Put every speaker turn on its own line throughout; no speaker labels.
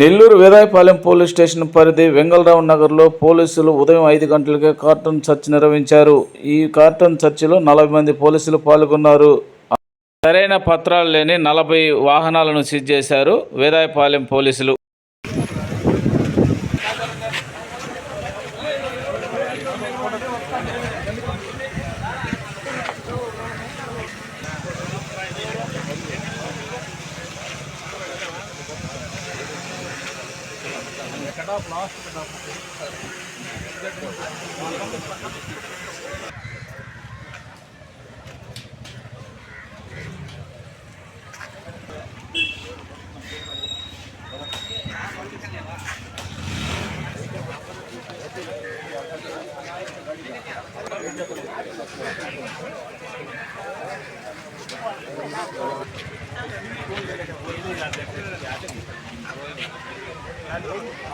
Nellore Vedayapalem police station పరిధి వెంగళరావు నగర్లో పోలీసులు ఉదయం ఐదు గంటలకే కార్టన్ చర్చ్ నిర్వహించారు. ఈ కార్టన్ చర్చిలో నలభై మంది పోలీసులు పాల్గొన్నారు. సరైన పత్రాలు లేని నలభై వాహనాలను సీజ్ చేశారు వేదాయపాలెం పోలీసులు. కడాప్ లాస్ట్ కడాప్ Thank you.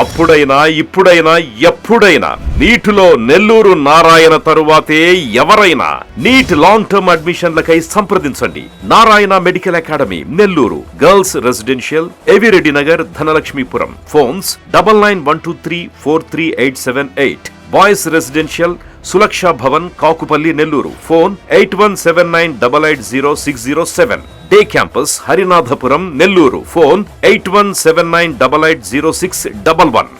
అప్పుడైనా ఇప్పుడైనా ఎప్పుడైనా. నీటిలో నెల్లూరు నారాయణ తరువాతే ఎవరైనా నీట్ లాంగ్ టర్మ్ అడ్మిషన్లకై సంప్రదించండి. Narayana medical academy Nellore. Girls residential Avireddy Nagar Dhanalakshmipuram. Phones double nine one two three four three eight seven eight. Boys residential Sulaksha Bhavan Kakupalli Nellore. Phone eight one seven nine double eight zero six zero seven. Day campus Harinathapuram Nellore phone eight one seven nine double eight zero six double one